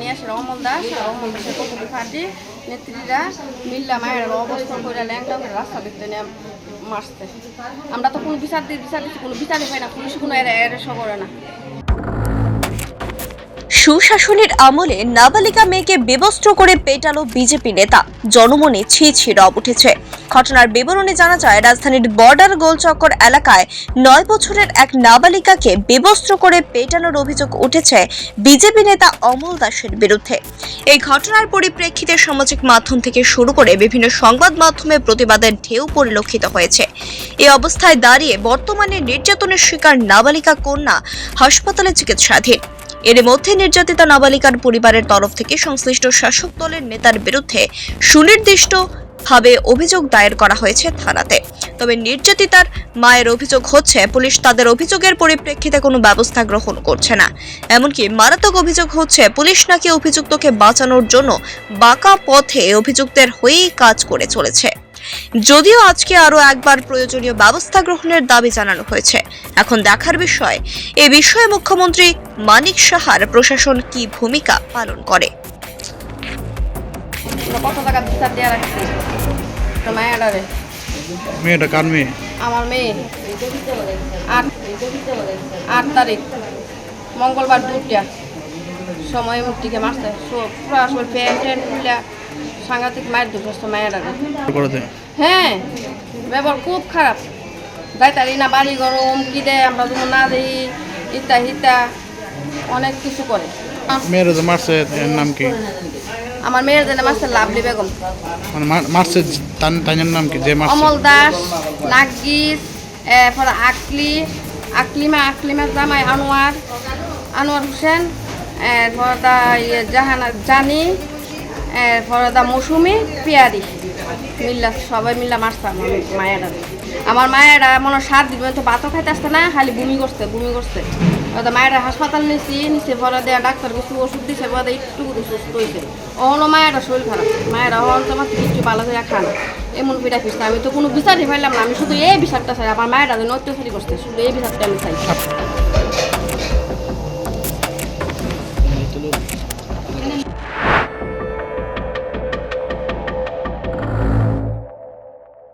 নিয়ে দাসের ফাটি নেত্রীরা মিল্লা মায়ের আমরা তো কোনো বিচার দিই বিচার দিচ্ছি কোনো বিচারই পাই না পুলিশ কোনো এর সব করে না সুশাসনের আমলে নাবালিকা মেয়েকে বিবস্ত্র করে পেটালো বিজেপি নেতা। জনমনে ছি ছি রব উঠেছে। ঘটনার বিবরণে জানা যায়, রাজধানীর বর্ডার গোলচক্কর এলাকায় নয় বছরের এক নাবালিকাকে বিবস্ত্র করে পেটানোর অভিযোগ উঠেছে বিজেপি নেতা অমল দাসের বিরুদ্ধে। এই ঘটনার পরিপ্রেক্ষিতে সামাজিক মাধ্যম থেকে শুরু করে বিভিন্ন সংবাদ মাধ্যমে প্রতিবাদের ঢেউ পরিলক্ষিত হয়েছে। এই অবস্থায় দাঁড়িয়ে বর্তমানে নির্যাতনের শিকার নাবালিকা কন্যা হাসপাতালে চিকিৎসাধীন। এর মধ্যে নির্যাতিতা নাবালিকার পরিবারের তরফ থেকে সংশ্লিষ্ট শাসক দলের নেতার বিরুদ্ধে সুনির্দিষ্ট ভাবে অভিযোগ দায়ের করা হয়েছে থানাতে। তবে নির্যাতিতার মায়ের অভিযোগ হচ্ছে, পুলিশ তাদের অভিযোগের পরিপ্রেক্ষিতে কোনো ব্যবস্থা গ্রহণ করছে না। এমনকি মারাত্মক অভিযোগ হচ্ছে, পুলিশ নাকি অভিযুক্তকে বাঁচানোর জন্য বাঁকা পথে অভিযুক্তের হয়েই কাজ করে চলেছে। যদিও আজকে আরও একবার প্রয়োজনীয় ব্যবস্থা গ্রহণের দাবি জানানো হয়েছে। এখন দেখার বিষয় এ বিষয়ে মুখ্যমন্ত্রী মানিক সাহার প্রশাসন কি ভূমিকা পালন করে? কত টাকা বিচার দিয়ে রাখছি তো মেয়েটা কার মেয়ে? আমার মেয়ে। আট আট তারিখ। মঙ্গলবার দুটা সময় মুক্তিকে মারছে সব পুরো আসলে প্যান্ট ট্যান্ট খুলে সাংঘাতিক মায়ের মায়েরারে করেছে হ্যাঁ ব্যবহার খুব খারাপ। যাইতারি না বাড়ি গরম কি দেয় আমরা যেমন না দিই ইতা হিতা অনেক কিছু করে। মেয়েরা যে মারছে এর নাম কি? আমার মেয়ের লাভলি বেগম। মানে মারছে তার তার নাম কি? যে মারছে? অমল দাস নাগিস এরপর আকলি আকলিমা জামাই আনোয়ার আনোয়ার হোসেন। এরপর দা ইয়ে জাহানা জানি এরপর দা মৌসুমি, পিয়ারি। মিল্লা সবাই মিল্লা মারছে আমার মায়েরা। আমার মায়েরা মনে সাত দিন তো ভাতও খাইতে আসতে না, খালি বমি করছে বমি করছে। ওদের মায়েরা হাসপাতাল নিয়েছি নিচে পরে দেয়া ডাক্তার কিছু ওষুধ দিছে, পরে একটু করে সুস্থ হয়েছে অহনো মায়েরা শরীর খারাপ। মায়েরা অহন তোমার কিছু ভালো করে খান। এমন পিঠা ফিরছে আমি তো কোনো বিচারই পাইলাম না, আমি শুধু এই বিচারটা চাই, আমার মায়েরা যে অত্যাচারী করছে, শুধু এই বিচারটা আমি চাই।